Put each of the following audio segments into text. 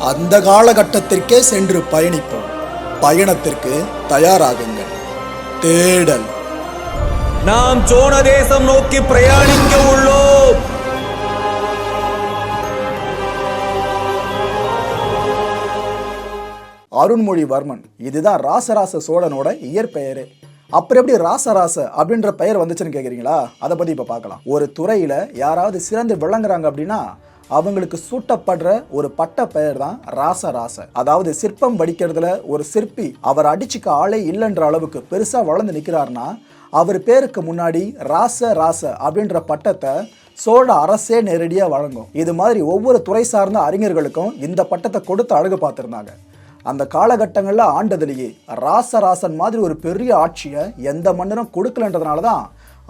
அந்த காலகட்டத்திற்கே சென்று பயணிப்போம். பயணத்திற்கு தயாராகுங்கள். தேடல். நாம் சோழ தேசம் நோக்கி பிரயாணிக்க உள்ளோம். அருண்மொழிவர்மன் இதுதான் ராசராச சோழனோட இயற்பெயரு. அப்புறம் எப்படி ராசராச அப்படின்ற பெயர் வந்துச்சுன்னு கேக்குறீங்களா? அதை பத்தி இப்ப பார்க்கலாம். ஒரு துறையில யாராவது சிறந்து விளங்குறாங்க அப்படின்னா அவங்களுக்கு சூட்டப்படுற ஒரு பட்ட பெயர் தான் ராச ராச. அதாவது சிற்பம் வடிக்கிறதுல ஒரு சிற்பி அவர் அடிச்சுக்க ஆளே இல்லைன்ற அளவுக்கு பெருசா வளர்ந்து நிற்கிறாருன்னா அவர் பேருக்கு முன்னாடி ராச ராச அப்படின்ற பட்டத்தை சோழ அரசே நேரடியாக வழங்கும். இது மாதிரி ஒவ்வொரு துறை சார்ந்த அறிஞர்களுக்கும் இந்த பட்டத்தை கொடுத்து அழகு பார்த்துருந்தாங்க. அந்த காலகட்டங்களில் ஆண்டதுலேயே ராசராசன் மாதிரி ஒரு பெரிய ஆட்சியை எந்த மன்னரும் கொடுக்கலன்றதுனால தான்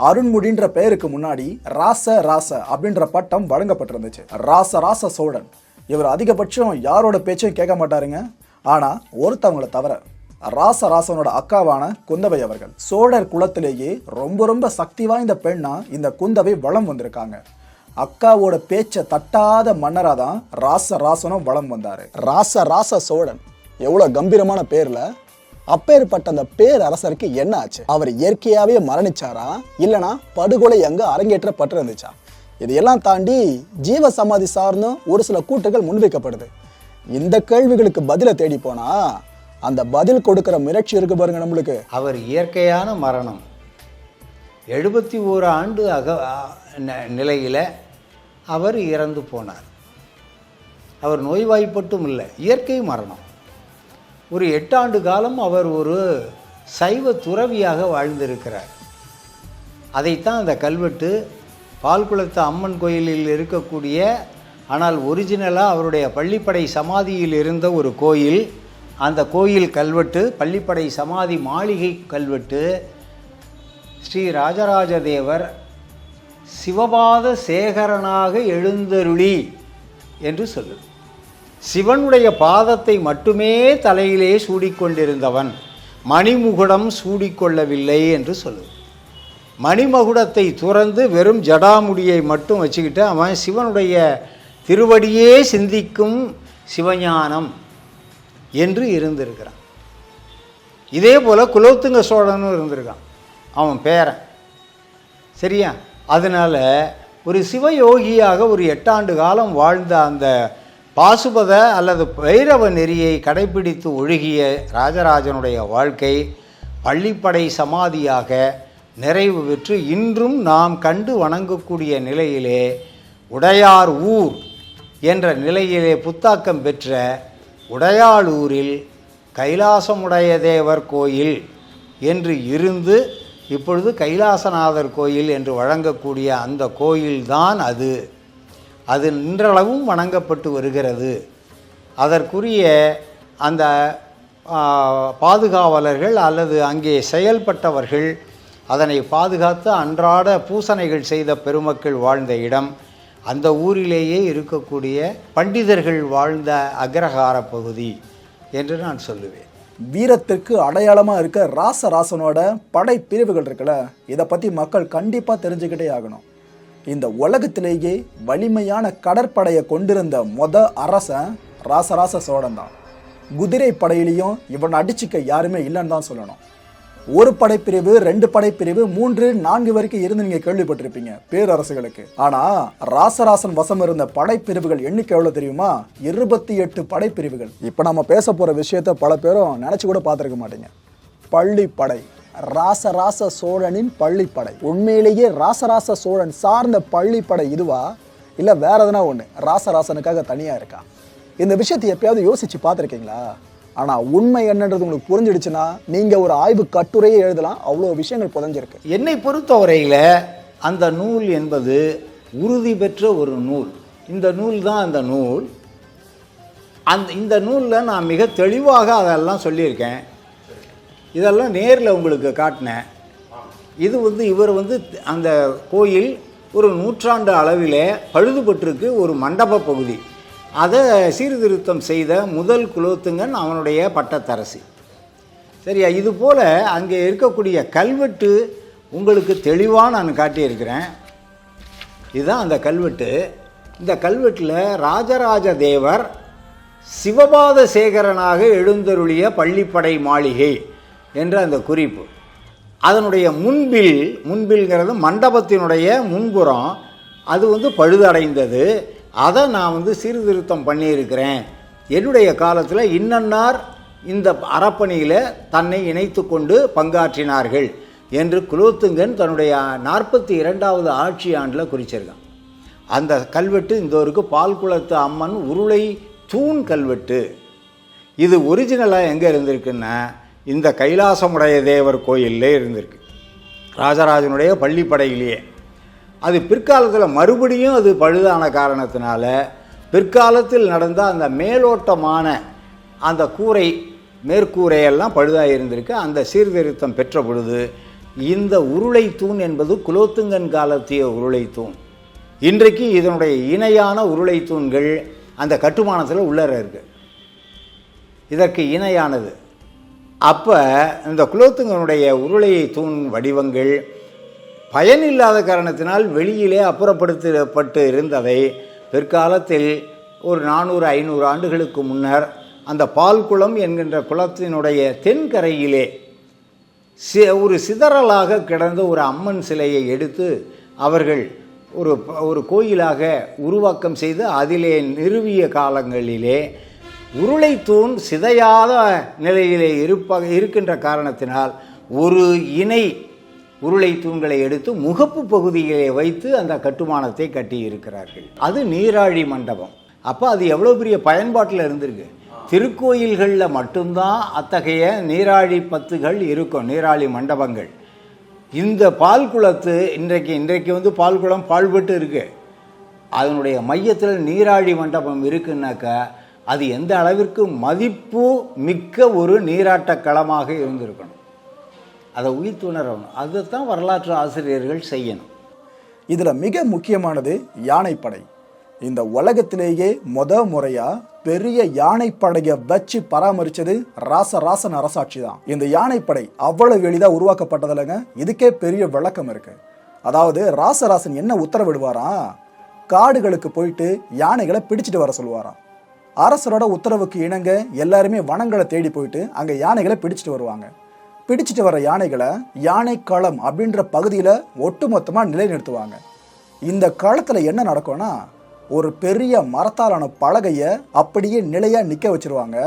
அருண்மொழின்ற பெயருக்கு முன்னாடி ராச ராச அப்படின்ற பட்டம் வழங்கப்பட்டிருந்துச்சு. ராச ராச சோழன். இவர் அதிகபட்சம் யாரோட பேச்சையும் கேட்க மாட்டாருங்க. ஆனா ஒருத்தவங்களை தவிர ராசராசனோட அக்காவான குந்தவை அவர்கள். சோழர் குலத்திலேயே ரொம்ப ரொம்ப சக்தி வாய்ந்த பெண்ணா இந்த குந்தவை வளம் வந்திருக்காங்க. அக்காவோட பேச்சை தட்டாத மன்னரா தான் ராச ராசனும் வளம் வந்தாரு. ராச ராச சோழன். எவ்வளவு கம்பீரமான பேர்ல அப்பேற்பட்ட அந்த பேரரசருக்கு என்ன ஆச்சு? அவர் இயற்கையாவே மரணிச்சாரா? இல்லனா படுகொலை அங்க அரங்கேற்றப்பட்டிருந்துச்சா? இதையெல்லாம் தாண்டி ஜீவ சமாதி சார்ந்தும் ஒரு சில கூட்டுகள் முன்வைக்கப்படுது. இந்த கேள்விகளுக்கு பதிலை தேடி போனா அந்த பதில் கொடுக்கிற முயற்சி இருக்கு பாருங்க நம்மளுக்கு. அவர் இயற்கையான மரணம். எழுபத்தி ஓரு ஆண்டு அக நிலையில் அவர் இறந்து போனார். அவர் நோய்வாய்ப்பட்டும் இல்லை இயற்கை மரணம். ஒரு எட்டாண்டு காலம் அவர் ஒரு சைவ துறவியாக வாழ்ந்திருக்கிறார். அதைத்தான் அந்த கல்வெட்டு பால்குளத்து அம்மன் கோயிலில் இருக்கக்கூடிய ஆனால் ஒரிஜினலாக அவருடைய பள்ளிப்படை சமாதியில் இருந்த ஒரு கோயில். அந்த கோயில் கல்வெட்டு பள்ளிப்படை சமாதி மாளிகை கல்வெட்டு. ஸ்ரீ ராஜராஜ தேவர் சிவபாத சேகரனாக எழுந்தருளி என்று சொல்லுது. சிவனுடைய பாதத்தை மட்டுமே தலையிலே சூடிக்கொண்டிருந்தவன் மணிமுகுடம் சூடிக்கொள்ளவில்லை என்று சொல்லுது. மணிமகுடத்தை துறந்து வெறும் ஜடாமுடியை மட்டும் வச்சுக்கிட்டு அவன் சிவனுடைய திருவடியே சிந்திக்கும் சிவஞானம் என்று இருந்திருக்கிறான். இதே போல் குலோத்துங்க சோழனும் இருந்திருக்கான். அவன் பேரன். சரியா? அதனால் ஒரு சிவயோகியாக ஒரு எட்டாண்டு காலம் வாழ்ந்த அந்த பாசுபத அல்லது பைரவ நெறியை கடைபிடித்து ஒழுகிய ராஜராஜனுடைய வாழ்க்கை பள்ளிப்படை சமாதியாக நிறைவு பெற்று இன்றும் நாம் கண்டு வணங்கக்கூடிய நிலையிலே உடையார் ஊர் என்ற நிலையிலே புத்தாக்கம் பெற்ற உடையாளூரில் கைலாசமுடைய தேவர் கோயில் என்று இருந்து இப்பொழுது கைலாசநாதர் கோயில் என்று வழங்கக்கூடிய அந்த கோயில்தான் அது. அது இன்றளவும் வணங்கப்பட்டு வருகிறது. அதற்குரிய அந்த பாதுகாவலர்கள் அல்லது அங்கே செயல்பட்டவர்கள் அதனை பாதுகாத்து அன்றாட பூசணைகள் செய்த பெருமக்கள் வாழ்ந்த இடம். அந்த ஊரிலேயே இருக்கக்கூடிய பண்டிதர்கள் வாழ்ந்த அக்ரஹார பகுதி என்று நான் சொல்லுவேன். வீரத்திற்கு அடையாளமாக இருக்க ராசராசனோட படை பிரிவுகள் இருக்குல்ல? இதை பற்றி மக்கள் கண்டிப்பாக தெரிஞ்சுக்கிட்டே ஆகணும். இந்த உலகத்திலேயே வலிமையான கடற்படையை கொண்டிருந்த மொத அரசன் ராசராச சோழன் தான். குதிரை படையிலையும் இவன் அடிச்சுக்க யாருமே இல்லைன்னு தான் சொல்லணும். ஒரு படைப்பிரிவு ரெண்டு படைப்பிரிவு மூன்று நான்கு வரைக்கும் இருந்து நீங்கள் கேள்விப்பட்டிருப்பீங்க பேரரசுகளுக்கு. ஆனால் ராசராசன் வசம் இருந்த படைப்பிரிவுகள் எண்ணிக்கை எவ்வளோ தெரியுமா? இருபத்தி எட்டு படைப்பிரிவுகள். இப்போ நம்ம பேச போகிற விஷயத்த பல பேரும் நினச்சி கூட பார்த்துருக்க மாட்டீங்க. பள்ளிப்படை. ராசராச சோழனின் பள்ளிப்படை. உண்மையிலேயே ராசராச சோழன் சார்ந்த பள்ளிப்படை இதுவா? இல்ல வேற எதனா ஒன்று ராசராசனுக்காக தனியா இருக்கா? இந்த விஷயத்தை எப்பயாவது யோசிச்சு பார்த்துருக்கீங்களா? ஆனா உண்மை என்னன்றது உங்களுக்கு புரிஞ்சிடுச்சுன்னா நீங்க ஒரு ஆய்வு கட்டுரையே எழுதலாம் அவ்வளோ விஷயங்கள் புதஞ்சிருக்கு. என்னை பொறுத்தவரையில் அந்த நூல் என்பது உறுதி பெற்ற ஒரு நூல். இந்த நூல் தான் அந்த நூல். அந்த இந்த நூலில் நான் மிக தெளிவாக அதெல்லாம் சொல்லியிருக்கேன். இதெல்லாம் நேரில் உங்களுக்கு காட்டினேன் இது வந்து இவர் வந்து அந்த கோயில் ஒரு நூற்றாண்டு அளவில் பழுதுபட்டிருக்கு ஒரு மண்டப பகுதி. அதை சீர்திருத்தம் செய்த முதல் குலோத்துங்கன் அவனுடைய பட்டத்தரசி. சரியா இது போல் அங்கே இருக்கக்கூடிய கல்வெட்டு உங்களுக்கு தெளிவாக நான் காட்டியிருக்கிறேன். இதுதான் அந்த கல்வெட்டு. இந்த கல்வெட்டில் ராஜராஜ தேவர் சிவபாத சேகரனாக எழுந்தருளிய பள்ளிப்படை மாளிகை. என்ற அந்த குறிப்பு. அதனுடைய முன்பில் முன்பில்ங்கிறது மண்டபத்தினுடைய முன்புறம். அது வந்து பழுதடைந்தது. அதை நான் வந்து சீர்திருத்தம் பண்ணியிருக்கிறேன். என்னுடைய காலத்தில் இன்னன்னார் இந்த அறப்பணியில் தன்னை இணைத்து கொண்டு பங்காற்றினார்கள் என்று குலோத்துங்கன் தன்னுடைய நாற்பத்தி இரண்டாவது ஆட்சி ஆண்டில் குறிச்சிருக்கான். அந்த கல்வெட்டு இந்த பால் பால்குளத்து அம்மன் உருளை தூண் கல்வெட்டு. இது ஒரிஜினலாக எங்கே இருந்திருக்குன்னா இந்த கைலாசமுடைய தேவர் கோயிலே இருந்திருக்கு. ராஜராஜனுடைய பள்ளிப்படையிலேயே. அது பிற்காலத்தில் மறுபடியும் அது பழுதான காரணத்தினால பிற்காலத்தில் நடந்த அந்த மேலோட்டமான அந்த கூரை மேற்கூரையெல்லாம் பழுதாக இருந்திருக்கு. அந்த சீர்திருத்தம் பெற்ற பொழுது இந்த உருளை தூண் என்பது குலோத்துங்கன் காலத்திய உருளை தூண் இன்றைக்கு இதனுடைய இணையான உருளை தூண்கள் அந்த கட்டுமானத்தில் உள்ளர இருக்கு. இதற்கு இணையானது. அப்போ இந்த குலோத்துங்கனுடைய உருளை தூண் வடிவங்கள் பயனில்லாத காரணத்தினால் வெளியிலே அப்புறப்படுத்தப்பட்டு இருந்ததை பிற்காலத்தில் ஒரு நானூறு ஐநூறு ஆண்டுகளுக்கு முன்னர் அந்த பால்குளம் என்கின்ற குளத்தினுடைய தென்கரையிலே சி ஒரு சிதறலாக கிடந்த ஒரு அம்மன் சிலையை எடுத்து அவர்கள் ஒரு ஒரு கோயிலாக உருவாக்கம் செய்து அதிலே நிறுவிய காலங்களிலே உருளை தூண் சிதையாத நிலையிலே இருப்ப இருக்கின்ற காரணத்தினால் ஒரு இணை உருளை தூண்களை எடுத்து முகப்பு பகுதியிலே வைத்து அந்த கட்டுமானத்தை கட்டியிருக்கிறார்கள். அது நீராழி மண்டபம். அப்போ அது எவ்வளோ பெரிய பயன்பாட்டில் இருந்திருக்கு? திருக்கோயில்களில் மட்டும்தான் அத்தகைய நீராழி பத்துகள் இருக்கும் நீராழி மண்டபங்கள். இந்த பால்குளத்து இன்றைக்கு இன்றைக்கு வந்து பால்குளம் பால்பட்டு இருக்கு. அதனுடைய மையத்தில் நீராழி மண்டபம் இருக்குன்னாக்கா அது எந்த அளவிற்கு மதிப்பு மிக்க ஒரு நீராட்ட களமாக இருந்திருக்கணும். அதை உயிர்த்துணரணும் தான் வரலாற்று ஆசிரியர்கள் செய்யணும். இதில் மிக முக்கியமானது யானைப்படை. இந்த உலகத்திலேயே முத முறையாக பெரிய யானைப்படையை வச்சு பராமரித்தது ராசராசன் அரசாட்சி தான். இந்த யானைப்படை அவ்வளவு எளிதாக உருவாக்கப்பட்டதில்லைங்க. இதுக்கே பெரிய விளக்கம் இருக்குது அதாவது ராசராசன் என்ன உத்தரவிடுவாராம் காடுகளுக்கு போயிட்டு யானைகளை பிடிச்சிட்டு வர சொல்லுவாராம். அரசரோட உத்தரவுக்கு இணங்க எல்லாருமே வனங்களை தேடி போயிட்டு அங்கே யானைகளை பிடிச்சிட்டு வருவாங்க. பிடிச்சிட்டு வர யானைகளை யானை களம் அப்படின்ற பகுதியில் ஒட்டுமொத்தமாக நிலைநிறுத்துவாங்க. இந்த களத்தில் என்ன நடக்கும்னா ஒரு பெரிய மரத்தாலான பலகையை அப்படியே நிலையாக நிற்க வச்சிருவாங்க.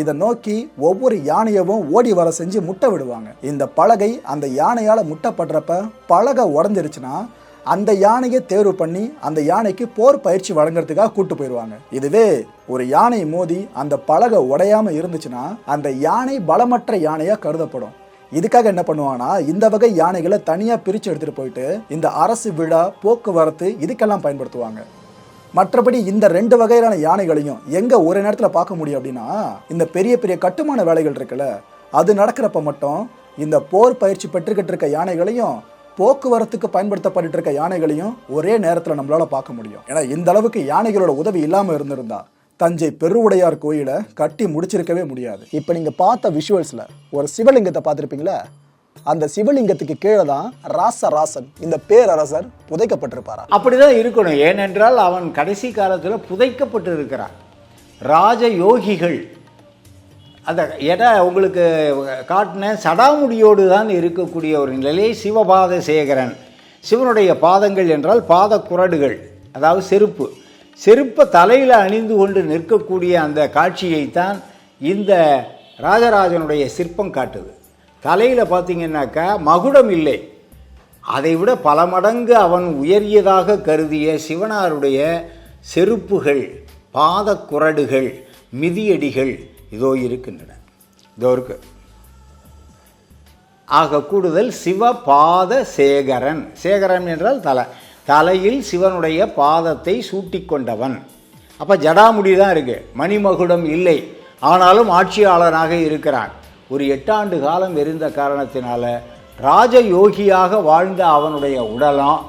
இதை நோக்கி ஒவ்வொரு யானையவும் ஓடி வர செஞ்சு முட்டை விடுவாங்க. இந்த பலகை அந்த யானையால் முட்டைப்படுறப்ப பலகை உடஞ்சிருச்சுன்னா அந்த யானையை தேர்வு பண்ணி அந்த யானைக்கு போர் பயிற்சி வழங்குறதுக்காக கூட்டு போயிடுவாங்க. இதுவே ஒரு யானை மோதி அந்த பலகை உடையாம இருந்துச்சுன்னா அந்த யானை பலமற்ற யானையா கருதப்படும். இதுக்காக என்ன பண்ணுவாங்கன்னா இந்த வகை யானைகளை தனியா பிரிச்சு எடுத்துட்டு போயிட்டு இந்த அரசு விழா போக்குவரத்து இதுக்கெல்லாம் பயன்படுத்துவாங்க. மற்றபடி இந்த ரெண்டு வகையிலான யானைகளையும் எங்க ஒரு நேரத்தில் பார்க்க முடியும் அப்படின்னா இந்த பெரிய பெரிய கட்டுமான வேலைகள் இருக்குல்ல அது நடக்கிறப்ப மட்டும் இந்த போர் பயிற்சி பெற்றுக்கிட்டு இருக்க யானைகளையும் போக்குவரத்துக்கு பயன்படுத்தப்பட்டு இருக்க யானைகளையும் ஒரே நேரத்தில் நம்மளால பார்க்க முடியும். ஏன்னா இந்த அளவுக்கு யானைகளோட உதவி இல்லாம இருந்திருந்தா தஞ்சை பெருவுடையார் கோயிலை கட்டி முடிச்சிருக்கவே முடியாது. இப்போ நீங்க பார்த்த விஷுவல்ஸ்ல ஒரு சிவலிங்கத்தை பார்த்துருப்பீங்களா அந்த சிவலிங்கத்துக்கு கீழே தான் ராசராசன் இந்த பேரரசர் புதைக்கப்பட்டிருப்பாரா? அப்படிதான் இருக்கணும். ஏனென்றால் அவன் கடைசி காலத்தில் புதைக்கப்பட்டு இருக்கிறான் ராஜ யோகிகள் அந்த எடை உங்களுக்கு காட்டின சடாமுடியோடு தான் இருக்கக்கூடிய ஒரு நிலையை சிவபாத சேகரன் சிவனுடைய பாதங்கள் என்றால் பாத குரடுகள் அதாவது செருப்பு. செருப்பை தலையில் அணிந்து கொண்டு நிற்கக்கூடிய அந்த காட்சியைத்தான் இந்த ராஜராஜனுடைய சிற்பம் காட்டுது. தலையில் பார்த்தீங்கன்னாக்கா மகுடம் இல்லை. அதை விட பல மடங்கு அவன் உயரியதாக கருதிய சிவனாருடைய செருப்புகள் பாதக்குரடுகள் மிதியடிகள் இதோ இருக்கின்றன. இதோ இருக்கு. ஆக கூடுதல் சிவபாத சேகரன். சேகரன் என்றால் தலை தலையில் சிவனுடைய பாதத்தை சூட்டிக்கொண்டவன். அப்போ ஜடாமுடி தான் இருக்கு. மணிமகுடம் இல்லை. ஆனாலும் ஆட்சியாளனாக இருக்கிறான். ஒரு எட்டாண்டு காலம் இருந்த காரணத்தினால ராஜயோகியாக வாழ்ந்த அவனுடைய உடலம்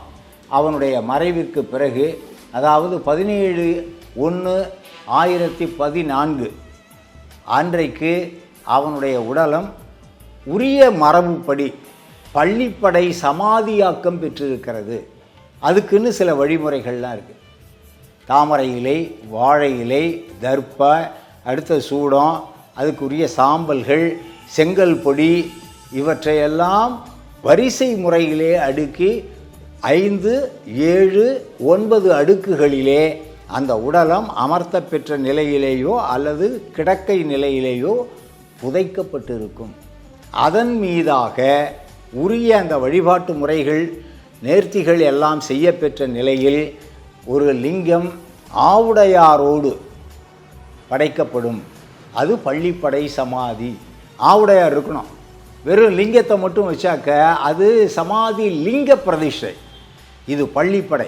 அவனுடைய மறைவிற்கு பிறகு அதாவது பதினேழு ஒன்று ஆயிரத்தி பதினான்கு அன்றைக்கு அவனுடைய உடலம் உரிய மரபுப்படி பள்ளிப்படை சமாதியாக்கம் பெற்றிருக்கிறது. அதுக்குன்னு சில வழிமுறைகள்லாம் இருக்குது தாமரை இலை வாழை இலை தர்ப்ப அடுத்த சூடம் அதுக்குரிய சாம்பல்கள் செங்கல் பொடி இவற்றையெல்லாம் வரிசை முறையிலே அடுக்கி ஐந்து ஏழு ஒன்பது அடுக்குகளிலே அந்த உடலம் அமர்த்த பெற்ற நிலையிலேயோ அல்லது கிடக்கை நிலையிலேயோ புதைக்கப்பட்டிருக்கும். அதன் மீதாக உரிய அந்த வழிபாட்டு முறைகள் நேர்த்திகள் எல்லாம் செய்யப்பெற்ற நிலையில் ஒரு லிங்கம் ஆவுடையாரோடு படைக்கப்படும். அது பள்ளிப்படை சமாதி. ஆவுடையார் இருக்கணும். வெறும் லிங்கத்தை மட்டும் வச்சாக்க அது சமாதி லிங்க பிரதிஷ்டை. இது பள்ளிப்படை.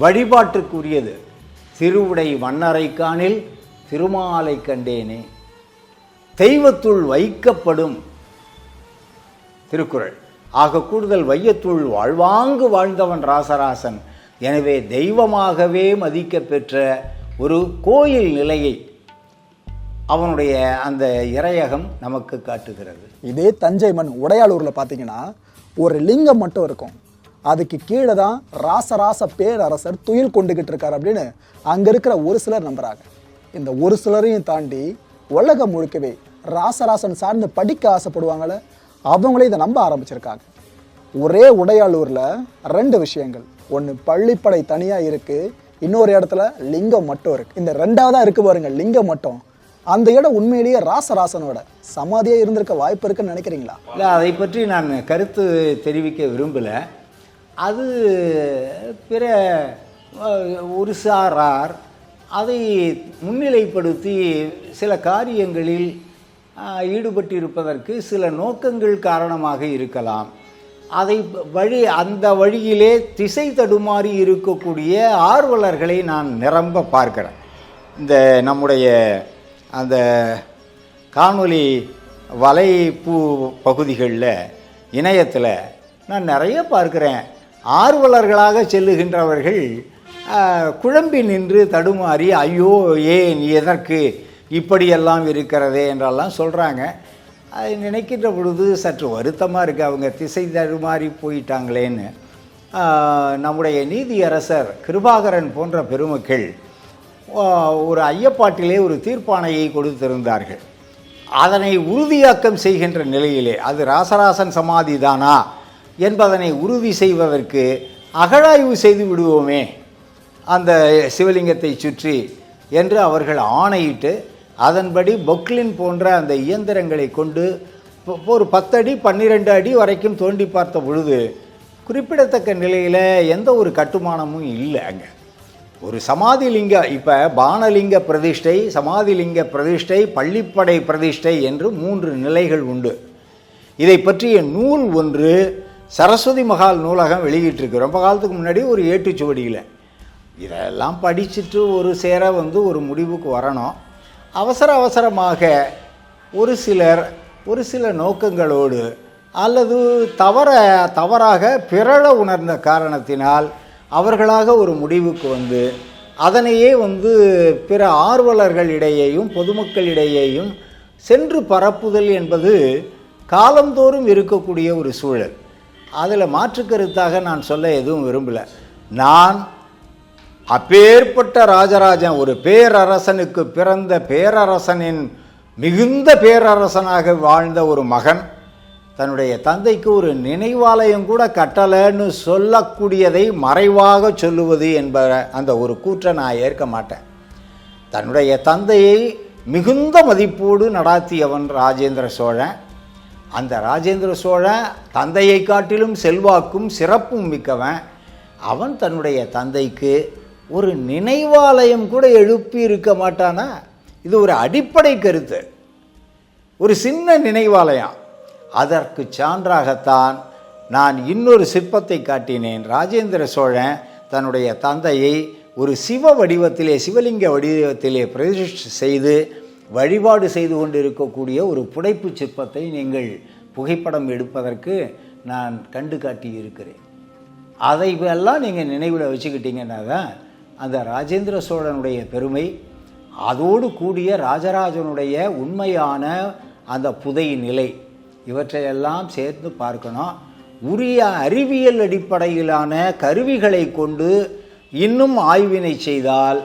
வழிபாட்டுக்குரியது. திருவுடை வண்ணரைக்கானில் திருமாலை கண்டேனே. தெய்வத்துள் வைக்கப்படும் திருக்குறள். ஆக கூடுதல் வையத்துள் வாழ்வாங்கு வாழ்ந்தவன் ராசராசன். எனவே தெய்வமாகவே மதிக்க பெற்ற ஒரு கோயில் நிலையை அவனுடைய அந்த இறையகம் நமக்கு காட்டுகிறது. இதே தஞ்சை மண் உடையாளூரில் பார்த்தீங்கன்னா ஒரு லிங்கம் மட்டும் இருக்கும். அதுக்கு கீழே தான் ராசராச பேரரசர் துயில் கொண்டுகிட்டு இருக்கார் அப்படின்னு அங்கே இருக்கிற ஒரு சிலர் நம்புகிறாங்க இந்த ஒரு சிலரையும் தாண்டி உலகம் முழுக்கவே ராசராசன் சார்ந்து படிக்க ஆசைப்படுவாங்கள அவங்களே இதை நம்ப ஆரம்பிச்சிருக்காங்க. ஒரே உடையாளூரில் ரெண்டு விஷயங்கள். ஒன்று பள்ளிப்படை தனியாக இருக்குது இன்னொரு இடத்துல லிங்கம் மட்டும் இருக்குது இந்த ரெண்டாவதாக இருக்குது பாருங்க லிங்கம் மட்டும். அந்த இடம் உண்மையிலேயே ராசராசனோட சமாதியாக இருந்திருக்க வாய்ப்பு இருக்குன்னு நினைக்கிறீங்களா? இல்லை அதை பற்றி நான் கருத்து தெரிவிக்க விரும்பலை. அது பிற ஒரு சாரார் அதை முன்னிலைப்படுத்தி சில காரியங்களில் ஈடுபட்டிருப்பதற்கு சில நோக்கங்கள் காரணமாக இருக்கலாம். அதை வழி அந்த வழியிலே திசை தடுமாறி இருக்கக்கூடிய ஆர்வலர்களை நான் நிரம்ப பார்க்கிறேன். இந்த நம்முடைய அந்த காணொளி வலைப்பூ பகுதிகளில் இணையத்தில் நான் நிறைய பார்க்குறேன். ஆர்வலர்களாக செல்லுகின்றவர்கள் குழம்பி நின்று தடுமாறி ஐயோ ஏன் எதற்கு இப்படியெல்லாம் இருக்கிறதே? என்றெல்லாம் சொல்கிறாங்க அதை நினைக்கின்ற பொழுது சற்று வருத்தமாக இருக்குது அவங்க திசை தடுமாறி போயிட்டாங்களேன்னு. நம்முடைய நீதியரசர் கிருபாகரன் போன்ற பெருமக்கள் ஒரு ஐயப்பாட்டிலே ஒரு தீர்ப்பானையை கொடுத்திருந்தார்கள். அதனை உறுதியாக்கம் செய்கின்ற நிலையிலே அது ராசராசன் சமாதி தானா என்பதனை உறுதி செய்வதற்கு அகழாய்வு செய்து விடுவோமே. அந்த சிவலிங்கத்தை சுற்றி என்று அவர்கள் ஆணையிட்டு அதன்படி பொக்லின் போன்ற அந்த இயந்திரங்களை கொண்டு ஒரு பத்தடி பன்னிரெண்டு அடி வரைக்கும் தோண்டி பார்த்த பொழுது குறிப்பிடத்தக்க நிலையில் எந்த ஒரு கட்டுமானமும் இல்லை அங்கே. ஒரு சமாதிலிங்க இப்போ பானலிங்க பிரதிஷ்டை சமாதிலிங்க பிரதிஷ்டை பள்ளிப்படை பிரதிஷ்டை என்று மூன்று நிலைகள் உண்டு. இதை பற்றிய நூல் ஒன்று சரஸ்வதி மகால் நூலகம் வெளியிட்டிருக்கு. ரொம்ப காலத்துக்கு முன்னாடி ஒரு ஏட்டுச்சுவடியில் இதெல்லாம் படிச்சுட்டு ஒரு சேர வந்து ஒரு முடிவுக்கு வரணும். அவசர அவசரமாக ஒரு சிலர் ஒரு சில நோக்கங்களோடு அல்லது தவற தவறாக பிறழ உணர்ந்த காரணத்தினால் அவர்களாக ஒரு முடிவுக்கு வந்து அதனையே வந்து பிற ஆர்வலர்களிடையேயும் பொதுமக்களிடையேயும் சென்று பரப்புதல் என்பது காலந்தோறும் இருக்கக்கூடிய ஒரு சூழல். அதில் மாற்று கருத்தாக நான் சொல்ல எதுவும் விரும்பலை. நான் அப்பேற்பட்ட ராஜராஜன் ஒரு பேரரசனுக்கு பிறந்த பேரரசனின் மிகுந்த பேரரசனாக வாழ்ந்த ஒரு மகன் தன்னுடைய தந்தைக்கு ஒரு நினைவாலயம் கூட கட்டலைன்னு சொல்லக்கூடியதை மறைவாக சொல்லுவது என்ப அந்த ஒரு கூற்றை நான் ஏற்க மாட்டேன். தன்னுடைய தந்தையை மிகுந்த மதிப்போடு நடாத்தியவன் ராஜேந்திர சோழன். அந்த ராஜேந்திர சோழன் தந்தையை காட்டிலும் செல்வாக்கும் சிறப்பும் மிக்கவன். அவன் தன்னுடைய தந்தைக்கு ஒரு நினைவாலயம் கூட எழுப்பி இருக்க மாட்டானா? இது ஒரு அடிப்படை கருத்து. ஒரு சின்ன நினைவாலயம். அதற்கு சான்றாகத்தான் நான் இன்னொரு சிற்பத்தை காட்டினேன். ராஜேந்திர சோழன் தன்னுடைய தந்தையை ஒரு சிவ வடிவத்திலே சிவலிங்க வடிவத்திலே பிரதிஷ்ட செய்து வழிபாடு செய்து கொண்டிருக்கக்கூடிய ஒரு புடைப்பு சிற்பத்தை நீங்கள் புகைப்படம் எடுப்பதற்கு நான் கண்டு காட்டி இருக்கிறேன் அதை எல்லாம் நீங்கள் நினைவில் வச்சுக்கிட்டீங்கன்னா தான் அந்த ராஜேந்திர சோழனுடைய பெருமை அதோடு கூடிய ராஜராஜனுடைய உண்மையான அந்த புதை நிலை இவற்றையெல்லாம் சேர்த்து பார்க்கணும். உரிய அறிவியல் அடிப்படையிலான கருவிகளை கொண்டு இன்னும் ஆய்வினை செய்தால்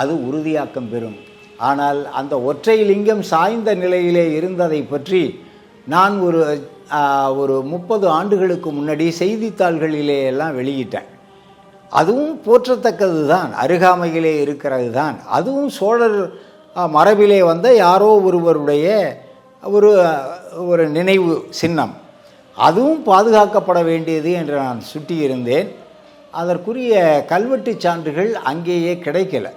அது உறுதியாக்கம் பெறும். ஆனால் அந்த ஒற்றை லிங்கம் சாய்ந்த நிலையிலே இருந்ததை பற்றி நான் ஒரு ஒரு முப்பது ஆண்டுகளுக்கு முன்னாடி செய்தித்தாள்களிலே எல்லாம் வெளியிட்டேன். அதுவும் போற்றத்தக்கது தான் அருகாமையிலே இருக்கிறது தான் அதுவும் சோழர் மரபிலே வந்த யாரோ ஒருவருடைய ஒரு ஒரு நினைவு சின்னம். அதுவும் பாதுகாக்கப்பட வேண்டியது என்று நான் சுட்டியிருந்தேன். அதற்குரிய கல்வெட்டுச் சான்றுகள் அங்கேயே கிடைக்கல.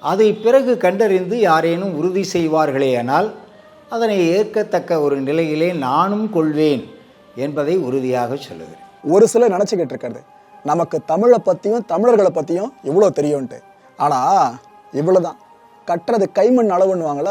அதை பிறகு கண்டறிந்து யாரேனும் உறுதி செய்வார்களேயானால் அதனை ஏற்கத்தக்க ஒரு நிலையிலே நானும் கொள்வேன் என்பதை உறுதியாக சொல்லுகிறேன். ஒரு சிலர் நினச்சிக்கிட்டு இருக்கிறது நமக்கு தமிழை பற்றியும் தமிழர்களை பற்றியும் இவ்வளோ தெரியும்ன்ட்டு. ஆனால் இவ்வளோதான் கட்டுறது கைமண் அளவுன்னுவாங்கள